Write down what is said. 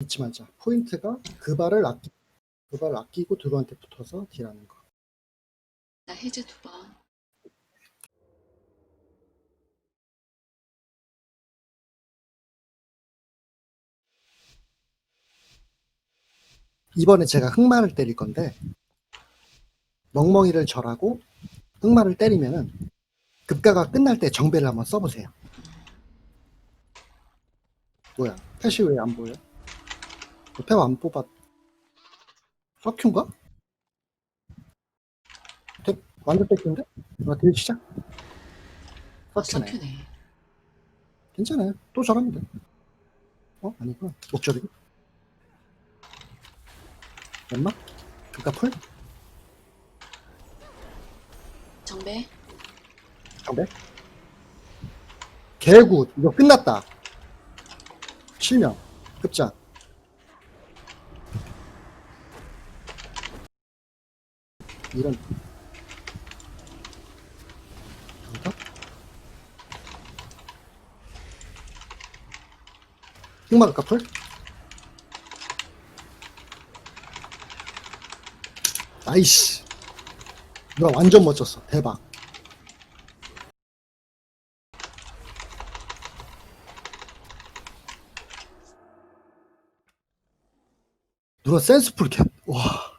잊지 말자. 포인트가 그 발을 아끼, 그 발을 아끼고 드루한테 붙어서 딜하는 거. 나 해제 두 번. 이번에 제가 흑마를 때릴 건데 멍멍이를 절하고 흑마를 때리면은 급가가 끝날 때 정배를 한번 써보세요. 뭐야? 패시 왜 안 보여? 패안 뽑았? 서큐인가? 대- 완전 뺏긴데? 아, 딜 시작? 어, 서큐네. 서큐네. 괜찮아요. 또 돼. 어? 아니구나. 목절이고. 연막? 그니까 풀? 정배. 정배? 개굿. 이거 끝났다. 실명. 급장. 이런. 여기다? 흑마를 까풀? 나이스. 누나 완전 멋졌어. 대박. 누나 센스풀 캡. 와.